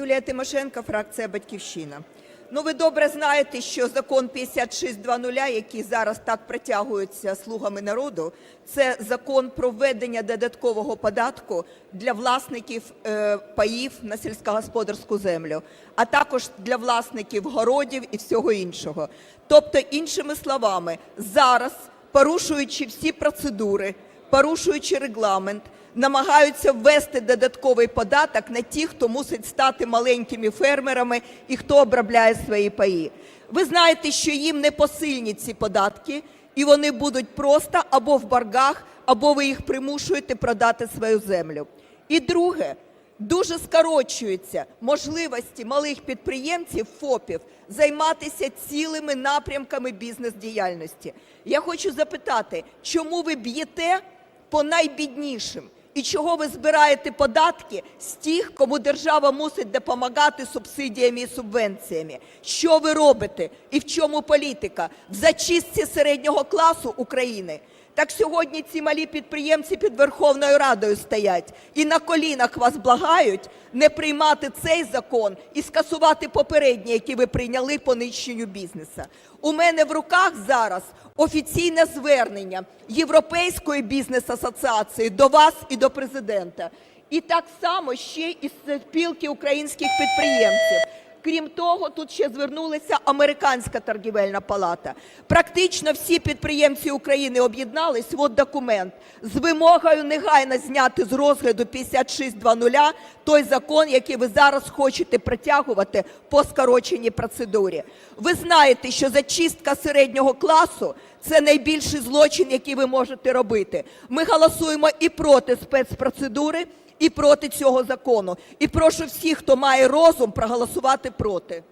Юлія Тимошенко, фракція Батьківщина. Ну, ви добре знаєте, що закон 5620, який зараз так притягується слугами народу, це закон про введення додаткового податку для власників е, паїв на сільськогосподарську землю, а також для власників городів і всього іншого. Тобто, іншими словами, зараз, порушуючи всі процедури, порушуючи регламент, намагаються ввести додатковий податок на тих, хто мусить стати маленькими фермерами і хто обробляє свої паї. Ви знаєте, що їм не посильні ці податки, і вони будуть просто або в боргах, або ви їх примушуєте продати свою землю. І друге, дуже скорочуються можливості малих підприємців, ФОПів, займатися цілими напрямками бізнес-діяльності. Я хочу запитати, чому ви б'єте по найбіднішим? І чого ви збираєте податки з тих, кому держава мусить допомагати субсидіями і субвенціями? Що ви робите? І в чому політика? В зачистці середнього класу України. Так сьогодні ці малі підприємці під Верховною Радою стоять і на колінах вас благають не приймати цей закон і скасувати попередній, який ви прийняли по нищенню бізнесу. У мене в руках зараз офіційне звернення Європейської бізнес-асоціації до вас і до президента. І так само ще із спілки українських підприємців. Крім того, тут ще звернулася американська торгівельна палата. Практично всі підприємці України об'єднались. От документ з вимогою негайно зняти з розгляду 5620 той закон, який ви зараз хочете притягувати по скороченій процедурі. Ви знаєте, що зачистка середнього класу це найбільший злочин, який ви можете робити. Ми голосуємо і проти спецпроцедури і проти цього закону. І прошу всіх, хто має розум, проголосувати проти.